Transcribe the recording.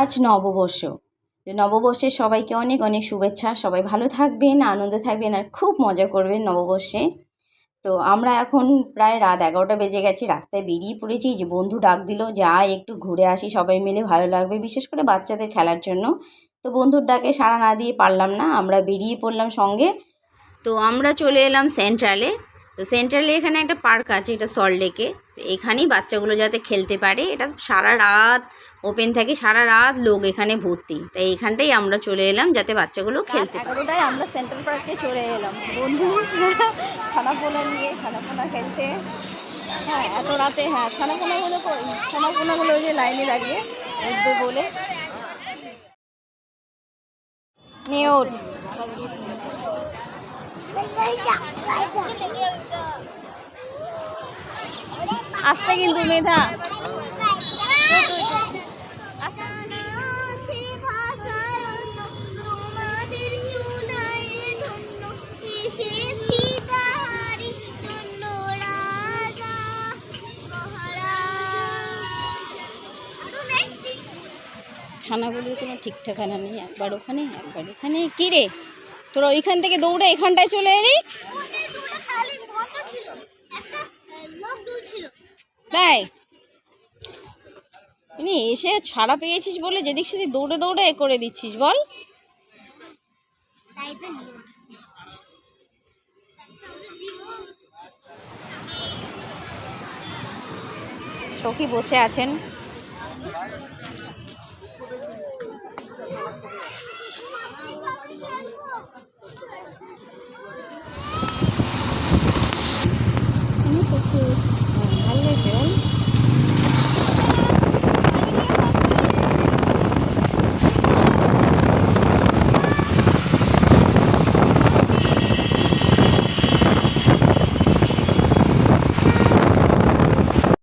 আজ নববর্ষ। তো নববর্ষের সবাইকে অনেক অনেক শুভেচ্ছা। সবাই ভালো থাকবেন, আনন্দে থাকবেন আর খুব মজা করবেন নববর্ষে। তো আমরা এখন প্রায় রাত এগারোটা বেজে গেছি, রাস্তায় বেরিয়ে পড়েছি। যে বন্ধু ডাক দিল যা একটু ঘুরে আসি সবাই মিলে, ভালো লাগবে বিশেষ করে বাচ্চাদের খেলার জন্য। তো বন্ধুর ডাকে সাড়া না দিয়ে পারলাম না, আমরা বেরিয়ে পড়লাম সঙ্গে। তো আমরা চলে এলাম সেন্ট্রালে তো সেন্ট্রালে এখানে একটা পার্ক আছে এটা সল্টলেকে এখানেই বাচ্চাগুলো যাতে খেলতে পারে এটা সারা রাত ওপেন থাকে সারা রাত লোক এখানে ভর্তি। তাই এখানটাই আমরা চলে এলাম যাতে বাচ্চাগুলো খেলতে পারে। এগারোটায় আমরা সেন্ট্রাল পার্কে চলে এলাম। বন্ধু ছানাপোনা নিয়ে ছানাপোনা খেলছে। হ্যাঁ এত রাতে হ্যাঁ ছানাপোনাগুলো কই? ছানাপোনাগুলো ওই যে লাইনে দাঁড়িয়ে উঠবে বলে। নেওর আসতে কিন্তু মেধা। ছানাগুলোর কোনো ঠিক ঠিকানা নেই একবার ওখানে একবার এখানে। কি রে? তোরা ওইখান থেকে দৌড়ে এখানটায় চলে এলি? তাই? এসে ছাড়া পেয়েছিস বলে যেদিক সেদিক দৌড়ে দৌড়ে করে দিচ্ছিস, বল। সখী বসে আছেন। ভালো লাগছে বল